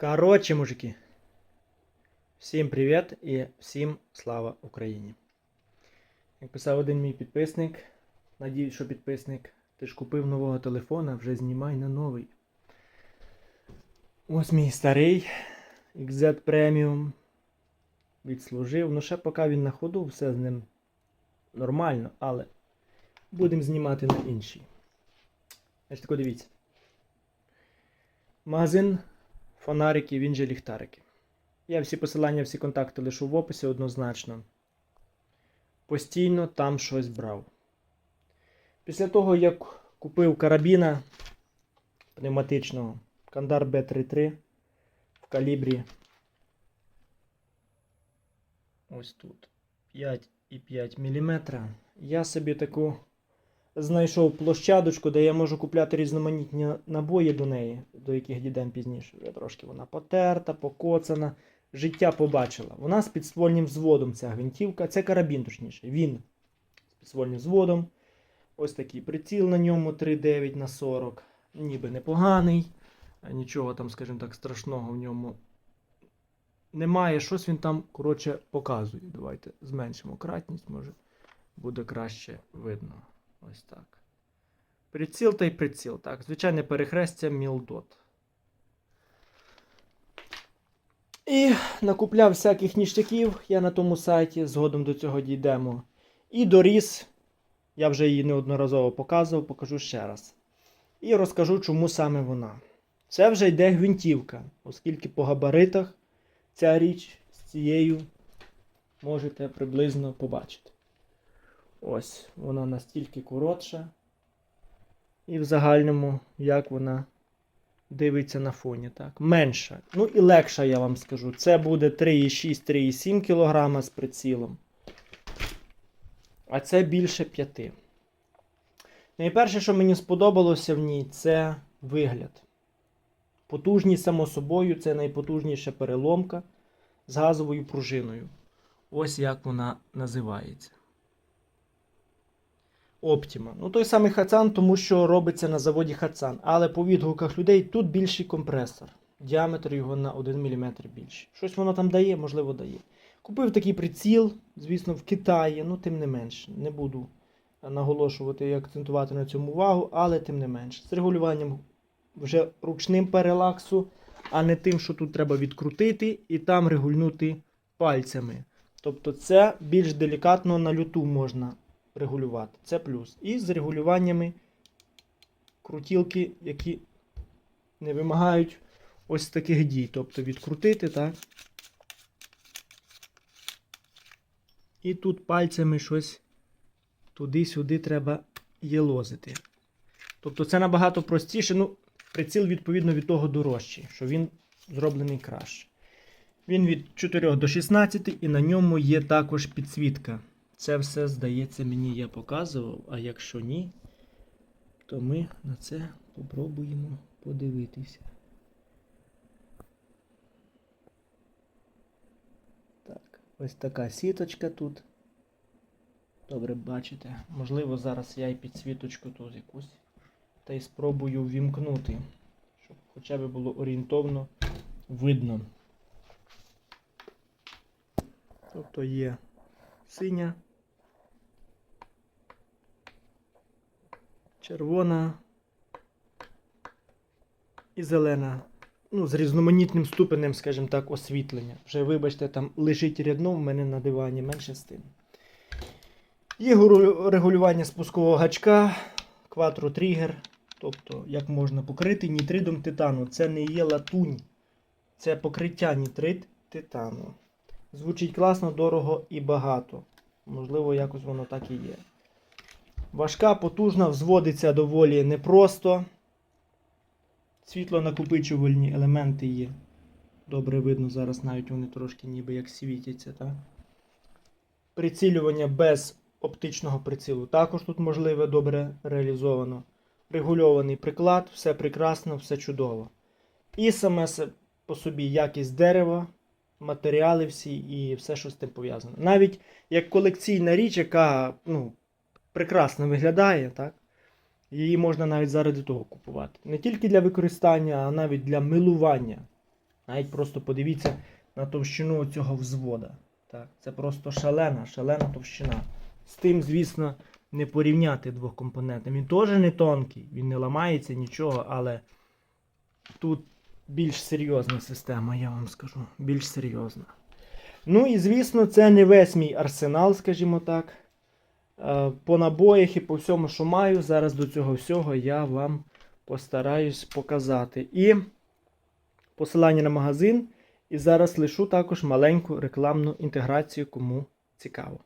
Коротше, мужики. Всім привіт і всім слава Україні. Як писав один мій підписник, надіюсь, що підписник, ти ж купив нового телефона, вже знімай на новий. Ось мій старий XZ Premium. Відслужив. Ну ще поки він на ходу, все з ним нормально, але будемо знімати на інший. Значить, тако дивіться. Магазин фонарики, він же ліхтарики. Я всі посилання, всі контакти лишу в описі однозначно. Постійно там щось брав. Після того, як купив карабіна пневматичного Кандар Б33 в калібрі. Ось тут 5,5 мм. Я собі таку знайшов площадочку, де я можу купляти різноманітні набої до неї, до яких дійдемо пізніше. Вже трошки вона потерта, покоцана. Життя побачила. Вона з підствольним взводом, ця гвинтівка. Це карабін, точніше. Він з підствольним взводом. Ось такий приціл на ньому 3,9 на 40. Ніби непоганий. Нічого там, скажімо так, страшного в ньому немає. Щось він там, коротше, показує. Давайте зменшимо кратність, може буде краще видно. Ось так. Приціл та й приціл. Так, звичайне перехрестя Мілдот. І накупляв всяких ніштяків я на тому сайті, згодом до цього дійдемо. І доріс, я вже її неодноразово показував, покажу ще раз. І розкажу, чому саме вона. Це вже йде гвинтівка, оскільки по габаритах ця річ з цією можете приблизно побачити. Ось, вона настільки коротша. І в загальному, як вона дивиться на фоні. так. Менша. Ну і легша, я вам скажу. Це буде 3,6-3,7 кг з прицілом. А це більше 5. Найперше, що мені сподобалося в ній, це вигляд. Потужність, само собою, це найпотужніша переломка з газовою пружиною. Ось як вона називається. Оптіма. Ну, той самий Хацан, тому що робиться на заводі Хацан. Але по відгуках людей тут більший компресор. Діаметр його на 1 мм більший. Щось воно там дає, можливо, дає. Купив такий приціл, звісно, в Китаї, ну тим не менш. Не буду наголошувати і акцентувати на цьому увагу, але тим не менш. З регулюванням вже ручним перелаксу, а не тим, що тут треба відкрутити і там регульнути пальцями. Тобто це більш делікатно на люту можна регулювати. Це плюс. І з регулюваннями крутілки, які не вимагають ось таких дій. Тобто відкрутити, так? І тут пальцями щось туди-сюди треба єлозити. Тобто це набагато простіше. Ну, приціл, відповідно, від того дорожчий, що він зроблений краще. Він від 4 до 16 і на ньому є також підсвітка. Це все, здається, мені я показував, а якщо ні, то ми на це попробуємо подивитися. Так, ось така сіточка тут. Добре бачите. Можливо, зараз я і підсвіточку тут якусь. Та й спробую ввімкнути, щоб хоча б було орієнтовно видно. Тобто є синя, червона і зелена. Ну, з різноманітним ступенем, скажімо так, освітлення. Вже, вибачте, там лежить рядно в мене на дивані, менше з тим. Є регулювання спускового гачка, кватро-тригер. Тобто, як можна покрити нітридом титану. Це не є латунь, це покриття нітрид титану. Звучить класно, дорого і багато. Можливо, якось воно так і є. Важка, потужна, взводиться доволі непросто. Світлонакопичувальні елементи є. Добре видно, зараз навіть вони трошки ніби як світяться. Так? Прицілювання без оптичного прицілу також тут можливе, добре реалізовано. Регульований приклад, все прекрасно, все чудово. І саме по собі якість дерева, матеріали всі і все, що з тим пов'язано. Навіть як колекційна річ, яка ну, прекрасно виглядає, так? її можна навіть заради того купувати. Не тільки для використання, а навіть для милування. Навіть просто подивіться на товщину цього взвода. Так, це просто шалена, шалена товщина. З тим, звісно, не порівняти двохкомпонентним. Він теж не тонкий, він не ламається нічого, але тут більш серйозна система, я вам скажу. Більш серйозна. Ну і звісно, це не весь мій арсенал, скажімо так. Е, По набоях і по всьому, що маю, зараз до цього всього я вам постараюсь показати. І посилання на магазин. І зараз лишу також маленьку рекламну інтеграцію, кому цікаво.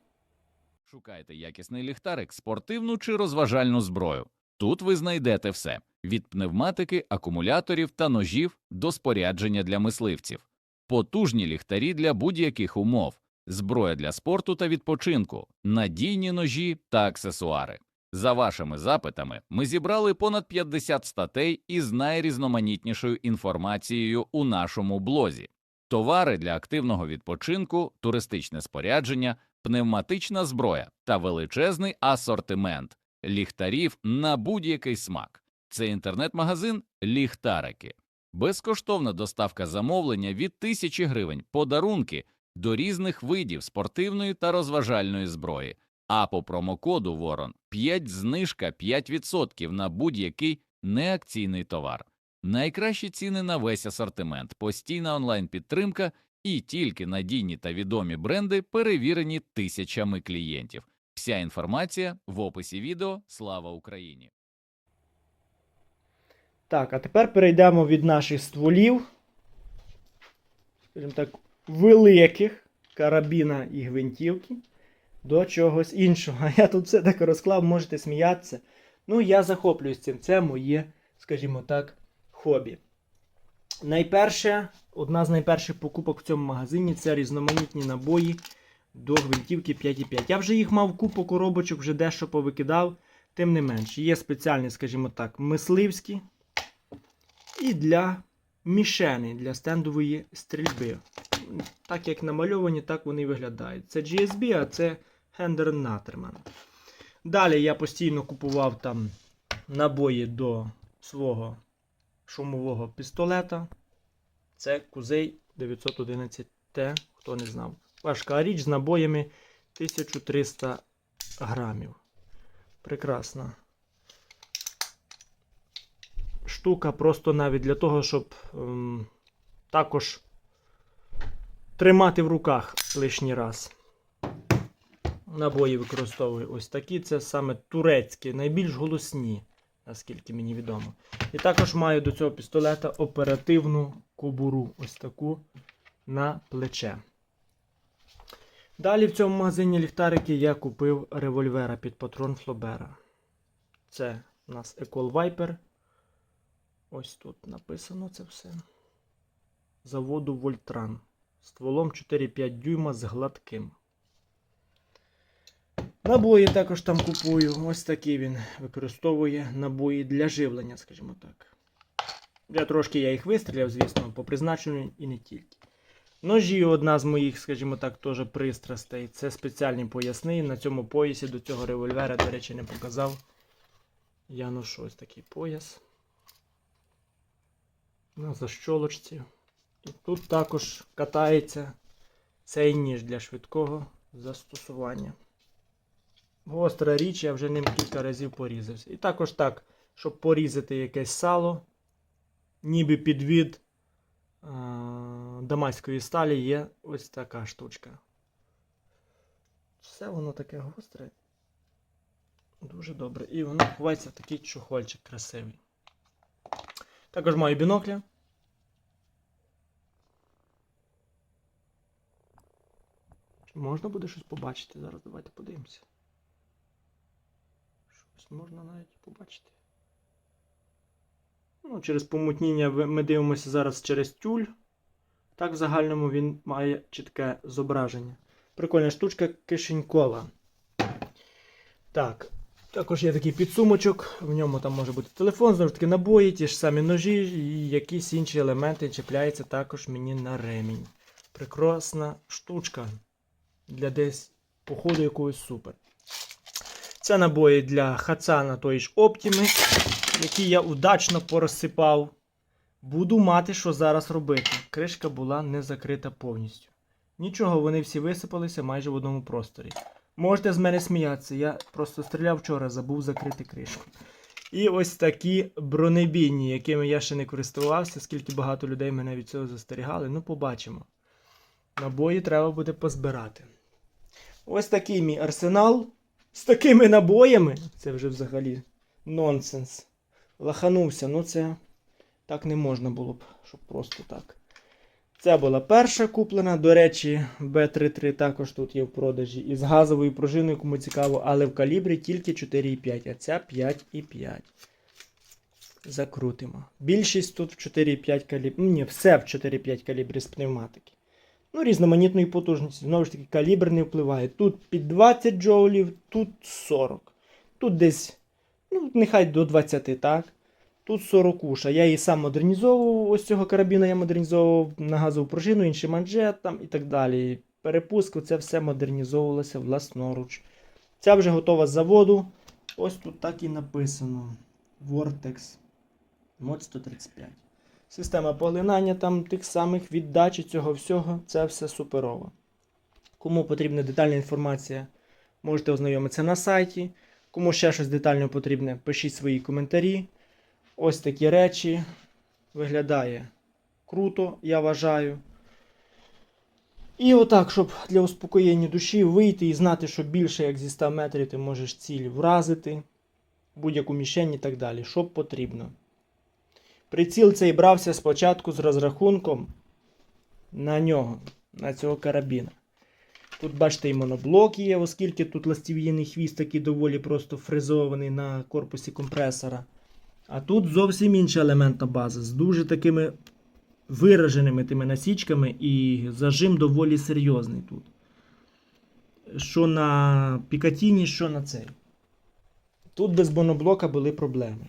Шукайте якісний ліхтарик, спортивну чи розважальну зброю. Тут ви знайдете все: від пневматики, акумуляторів та ножів до спорядження для мисливців, потужні ліхтарі для будь-яких умов, зброя для спорту та відпочинку, надійні ножі та аксесуари. За вашими запитами, ми зібрали понад 50 статей із найрізноманітнішою інформацією у нашому блозі. Товари для активного відпочинку, туристичне спорядження, пневматична зброя та величезний асортимент ліхтарів на будь-який смак. Це інтернет-магазин Ліхтарики. Безкоштовна доставка замовлення від тисячі гривень, подарунки до різних видів спортивної та розважальної зброї. А по промокоду Ворон 5 знижка 5% на будь-який неакційний товар. Найкращі ціни на весь асортимент, постійна онлайн-підтримка і тільки надійні та відомі бренди, перевірені тисячами клієнтів. Вся інформація в описі відео. Слава Україні! Так, а тепер перейдемо від наших стволів, скажімо так, великих карабіна і гвинтівки до чогось іншого. Я тут все так розклав, можете сміятися. Ну, я захоплююсь цим. Це моє, скажімо так, хобі. Найперше, одна з найперших покупок в цьому магазині це різноманітні набої до гвинтівки 5,5. Я вже їх мав купу коробочок, вже дещо повикидав. Тим не менш, є спеціальні, скажімо так, мисливські і для мішени, для стендової стрільби. Так як намальовані, так вони виглядають. Це GSB, а це Hender Natterman. Далі я постійно купував там набої до свого шумового пістолета. Це Кузей 911T, хто не знав. Важка річ з набоями 1300 грамів. Прекрасна штука просто навіть для того, щоб ем, також тримати в руках лишній раз. Набої використовую ось такі. Це саме турецькі, найбільш голосні, наскільки мені відомо. І також маю до цього пістолета оперативну кобуру, ось таку на плече. Далі в цьому магазині ліхтарики я купив револьвера під патрон Флобера. Це у нас Ecol Viper. Ось тут написано це все. Заводу Вольтран. Стволом 4-5 дюйма з гладким. Набої також там купую. Ось такі він використовує набої для живлення, скажімо так. Я трошки я їх вистріляв, звісно, по призначенню і не тільки. Ножі одна з моїх, скажімо так, теж пристрастей. Це спеціальні поясни. На цьому поясі до цього револьвера, до речі, не показав. Я ношу ось такий пояс. На защолочці. І тут також катається цей ніж для швидкого застосування. Гостра річ, я вже ним кілька разів порізався. І також так, щоб порізати якесь сало, ніби підвід е- дамаської сталі є ось така штучка. Все воно таке гостре. Дуже добре. І воно ховається в такий чохольчик красивий. Також маю бінокля. Можна буде щось побачити? Зараз давайте подивимося. Щось можна навіть побачити. Ну, через помутніння ми дивимося зараз через тюль. Так, в загальному він має чітке зображення. Прикольна штучка кишенькова. Так, також є такий підсумочок, в ньому там може бути телефон, знову ж таки набої, ті ж самі ножі і якісь інші елементи чіпляються також мені на ремінь. Прекрасна штучка для десь походу якогось супер. Це набої для хацана тої ж Оптіми, які я удачно порозсипав Буду мати, що зараз робити. Кришка була не закрита повністю. Нічого, вони всі висипалися майже в одному просторі. Можете з мене сміятися, я просто стріляв вчора, забув закрити кришку. І ось такі бронебійні, якими я ще не користувався, скільки багато людей мене від цього застерігали. Ну, побачимо. Набої треба буде позбирати. Ось такий мій арсенал з такими набоями. Це вже взагалі нонсенс. Лаханувся, ну це так не можна було б, щоб просто так. Це була перша куплена. До речі, Б33 також тут є в продажі. Із газовою пружиною, кому цікаво, але в калібрі тільки 4,5, а ця 5,5. Закрутимо. Більшість тут в 4,5 калібрі. Ну, ні, все в 4,5 калібрі з пневматики. Ну, різноманітної потужності. Знову ж таки, калібр не впливає. Тут під 20 джоулів, тут 40. Тут десь, ну, нехай до 20, так? Тут 40 уша. Я її сам модернізовував. Ось цього карабіна я модернізовував на газову пружину, інший манжет там і так далі. Перепуск, це все модернізовувалося власноруч. Ця вже готова з заводу. Ось тут так і написано. Vortex Mod 135. Система поглинання там тих самих віддачі цього всього. Це все суперово. Кому потрібна детальна інформація, можете ознайомитися на сайті. Кому ще щось детально потрібне, пишіть свої коментарі. Ось такі речі. Виглядає круто, я вважаю. І отак, щоб для успокоєння душі вийти і знати, що більше як зі 100 метрів ти можеш ціль вразити, будь-яку мішень і так далі, що потрібно. Приціл цей брався спочатку з розрахунком на нього, на цього карабіна. Тут, бачите, і моноблок є, оскільки тут ластів'їний хвіст такий доволі просто фрезований на корпусі компресора. А тут зовсім інша елементна база з дуже такими вираженими тими насічками, і зажим доволі серйозний тут. Що на Пікатіні, що на цей. Тут без моноблока були проблеми.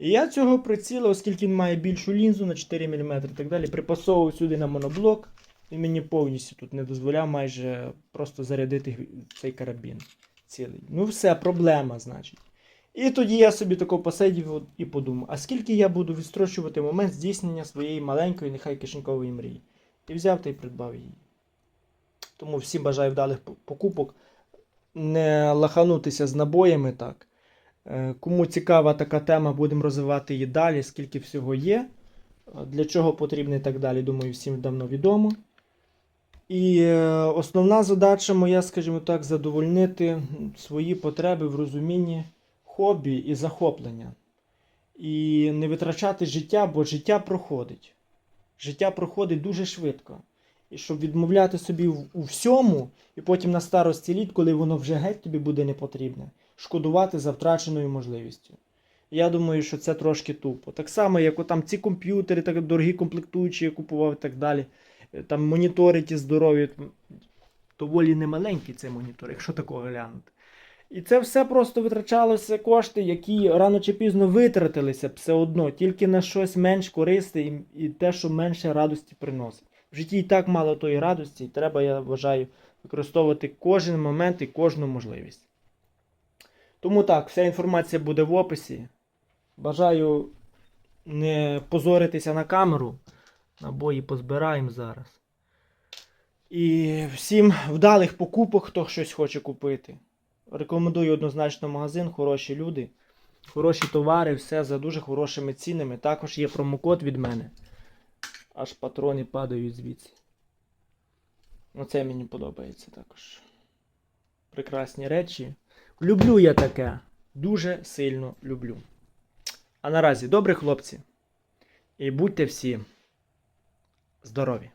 І я цього приціла, оскільки він має більшу лінзу на 4 мм і так далі, припасовував сюди на моноблок. І мені повністю тут не дозволяв майже просто зарядити цей карабін цілий. Ну, все, проблема, значить. І тоді я собі тако посидів і подумав, а скільки я буду відстрочувати момент здійснення своєї маленької, нехай кишенькової мрії. І взяв та й придбав її. Тому всім бажаю вдалих покупок. Не лаханутися з набоями так. Е, Кому цікава така тема, будемо розвивати її далі, скільки всього є. Е, Для чого потрібно і так далі, думаю, всім давно відомо. І е, основна задача моя, скажімо так, задовольнити свої потреби в розумінні хобі і захоплення. І не витрачати життя, бо життя проходить. Життя проходить дуже швидко. І щоб відмовляти собі у всьому, і потім на старості літ, коли воно вже геть тобі буде не потрібне, шкодувати за втраченою можливістю. Я думаю, що це трошки тупо. Так само, як там ці комп'ютери, так дорогі комплектуючі я купував і так далі. Е, Там монітори ті здорові. Доволі немаленький цей монітор, якщо такого глянути. І це все просто витрачалося кошти, які рано чи пізно витратилися все одно, тільки на щось менш корисне і, і те, що менше радості приносить. В житті і так мало тої радості, і треба, я вважаю, використовувати кожен момент і кожну можливість. Тому так, вся інформація буде в описі. Бажаю не позоритися на камеру. Набої позбираємо зараз. І всім вдалих покупок, хто щось хоче купити. Рекомендую однозначно магазин, хороші люди, хороші товари, все за дуже хорошими цінами. Також є промокод від мене. Аж патрони падають звідси. Оце мені подобається також. Прекрасні речі. Люблю я таке. Дуже сильно люблю. А наразі добрі хлопці. І будьте всі здорові!